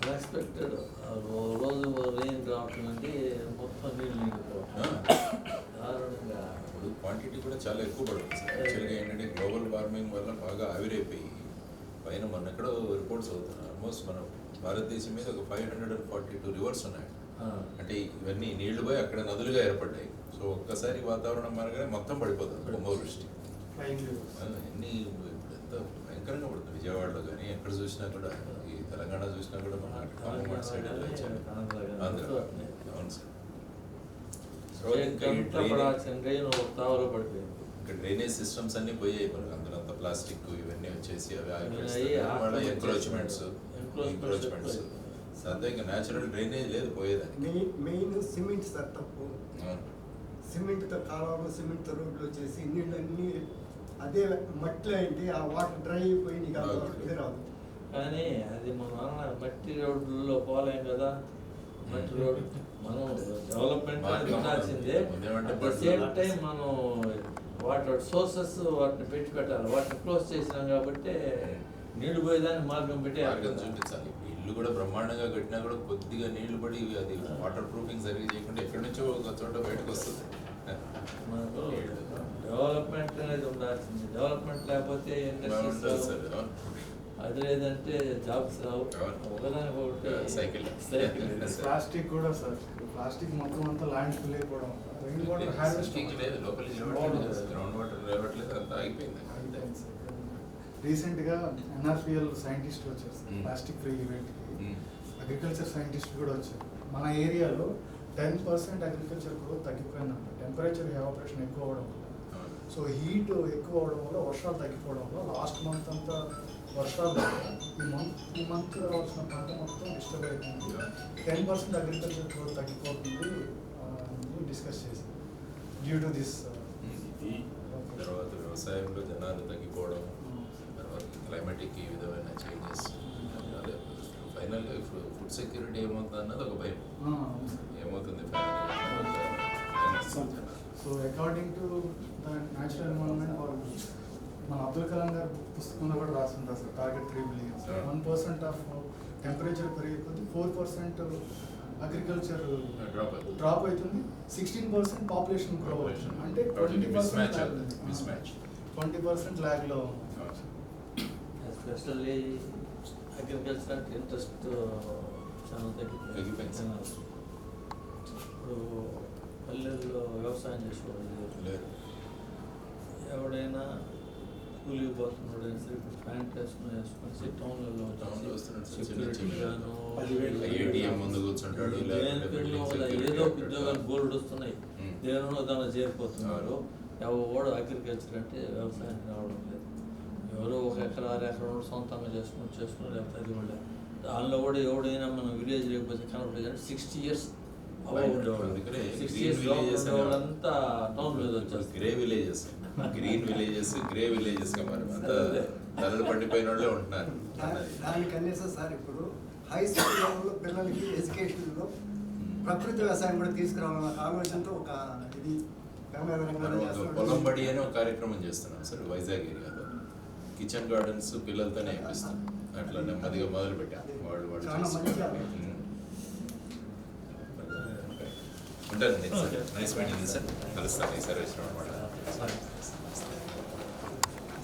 Unexpected రోజు rain రావటం అంటే మొత్తం నీళ్ళు నిండిపోవటం. దారుణంగా. ఇప్పుడు క్వాంటిటీ కూడా చాలా ఎక్కువ పడుతుంది సార్. యాక్చువల్గా ఏంటంటే గ్లోబల్ వార్మింగ్ వల్ల బాగా ఆవిరైపోయి పైన మన ఎక్కడో రిపోర్ట్స్ అవుతున్నాయి. ఆల్మోస్ట్ మనం భారతదేశం మీద ఒక five hundred and forty two rivers ఉన్నాయి అంటే ఇవన్నీ నీళ్ళు పోయి అక్కడ నదులుగా ఏర్పడ్డాయి. సో ఒక్కసారి వాతావరణం మారగానే మొత్తం పడిపోతుంది కుంభవృష్టి. ఎన్ని ఎంత భయంకరంగా పడుతుంది. విజయవాడలో కానీ ఎక్కడ చూసినా కూడా ఈ తెలంగాణ చూసినా కూడా మన కామన్ సైడ్ ఆంధ్ర. అవును సార్. సో ఇంకా ఈ ఎంత డ్రైనేజ్ సిస్టమ్స్ అన్ని పోయాయి మనకు. అందులో ప్లాస్టిక్ ఇవన్నీ వచ్చేసి అవి వాళ్ళ ఎంక్రోచ్మెంట్స్ ఎంక్రోచ్మెంట్స్. అంతే ఇంకా న్యాచురల్ డ్రైనేజ్ లేదు పోయేదానికి. మెయిన్ మెయిన్ సిమెంట్ సార్ తప్పు. అవును. సిమెంట్తో కాలువలు సిమెంట్తో రోడ్లు వచ్చేసి నీళ్ళన్నీ అదే మట్టిలో ఏంటి ఆ వాటర్ డ్రై అయిపోయి నీకు రాదు. ఇది రాదు. కానీ అది మన నాన్న మట్టి రోడ్లలో పోలేం కదా. మట్టి రోడ్ మనం డెవలప్మెంట్ అనేది ఉండాల్సిందే. అట్ ద సేమ్ టైం మనం వాటర్ సోర్సెస్ వాటిని పెట్టి పెట్టాలి. వాటిని క్లోజ్ చేసినాం కాబట్టి నీళ్ళు పోయేదానికి మార్గం పెట్టే మార్గం చూపించాలి. ఇల్లు కూడా బ్రహ్మాండంగా కట్టినా కూడా కొద్దిగా నీళ్ళు పడి అది వాటర్ ప్రూఫింగ్ సరిగ్గా చేయకుండా ఎక్కడి నుంచో ఒక చోట బయటకు వస్తుంది మనకు డెవలప్మెంట్ అనేది ఉండాల్సింది డెవలప్మెంట్ లేకపోతే ఇండస్ట్రీస్. అది లేదంటే జాబ్స్ రావు. అవును. ఒకదానికి ఒకటి సైకిల్. ప్లాస్టిక్ కూడా సార్. ప్లాస్టిక్ మొత్తం అంతా ల్యాండ్ ఫిల్ అయిపోవడం. రెయిన్ వాటర్ Sinking లేదు. లోపలికి లేవట్లేదు గ్రౌండ్ వాటర్ లేవట్లేదు. అంతా ఆగిపోయింది అంతే రీసెంట్గా ఎన్ఆర్పిఎల్ సైంటిస్ట్ వచ్చారు సార్. ప్లాస్టిక్ ఫ్రీ ఈవెంట్కి. Hmm. అగ్రికల్చర్ సైంటిస్ట్ కూడా వచ్చారు. మన ఏరియాలో టెన్ పర్సెంట్ అగ్రికల్చర్ గ్రోత్ తగ్గిపోయిందంట. టెంపరేచర్ ఎవాపరేషన్ ఎక్కువ అవడం వల్ల. సో హీట్ ఎక్కువ అవడం వల్ల వర్షాలు తగ్గిపోవడం వల్ల లాస్ట్ మంత్ అంతా వర్షాలు ఈ మంత్ ఈ మంత్ రావాల్సిన పంట మొత్తం డిస్టర్బ్ అయిపోయింది. టెన్ పర్సెంట్ అగ్రికల్చర్ గ్రోత్ తగ్గిపోతుంది డిస్కస్ చేశారు డ్యూ టు దిస్ తర్వాత వ్యవసాయంలో జనాలు తగ్గిపోవడం తర్వాత క్లైమేటిక్ ఈ విధమైన చేంజెస్ ఫైనల్ ఇప్పుడు ఫుడ్ సెక్యూరిటీ ఏమవుతుంది అన్నది ఒక భయం. ఏమవుతుంది? So according to natural environment మన అబ్దుల్ కలాం గారు పుస్తకంలో కూడా రాస్తుంటారు sir target three billions. One percent of temperature పెరిగిపోతే four percent agriculture drop అవుతుంది. డ్రాప్ అవుతుంది. Sixteen percent population grow. అవుతుంది. అంటే ట్వంటీ mismatch అవుతుంది, mismatch. ట్వంటీ పర్సెంట్ ల్యాగ్లో ఎస్పెషల్లీ అగ్రికల్చర్ ఇంట్రెస్ట్ చాలా తగ్గిపోయింది. ఇప్పుడు పల్లెల్లో వ్యవసాయం చేసుకోవాలి లేదు ఎవడైనా కూలికి పోతున్నాడు. ఇప్పుడు ప్యాంట్ వేసుకుని వేసుకొని టౌన్లలో ఏదో. ఉద్యోగాలు బోర్డు వస్తున్నాయి. దేనిలో దానిలో చేరిపోతున్నారు. ఎవడు అగ్రికల్చర్ అంటే వ్యవసాయం రావడం లేదు. ఎవరో ఒక ఎకరా ఎకరా సొంతంగా చేసుకుని చేసుకుని లేకపోతే అది కూడా. దానిలో కూడా ఎవడైనా మనం విలేజ్ లేకపోతే కనపడలేదు అంటే sixty years sixty years villages అనే- వాళ్ళంతా టౌన్ మీద వచ్చేస్తారు. Grey villages green villages grey విలేజెస్గా మరి అంతా తలలు పడిపోయిన వాళ్ళే ఉంటున్నారు. దా- దానికి అనేసి సార్ ఇప్పుడు హై స్కూల్ లెవెల్లో పిల్లలకి ఎడ్యుకేషన్లో ప్రకృతి వ్యవసాయం కూడా తీసుకురావాలన్న ఆలోచనతో ఒక ఇది. పొలం బడి అనే ఒక కార్యక్రమం చేస్తున్నాం సార్ వైజాగ్ ఏరియాలో కిచెన్ గార్డెన్స్ పిల్లలతోనే ఇప్పిస్తాం అట్లా నెమ్మదిగా మొదలు పెట్టాం. వాళ్ళు వాళ్ళు. ఉంటాను సార్ నైస్ మీటింగ్ సార్ కలుస్తాను ఈసారి వచ్చిన అనమాట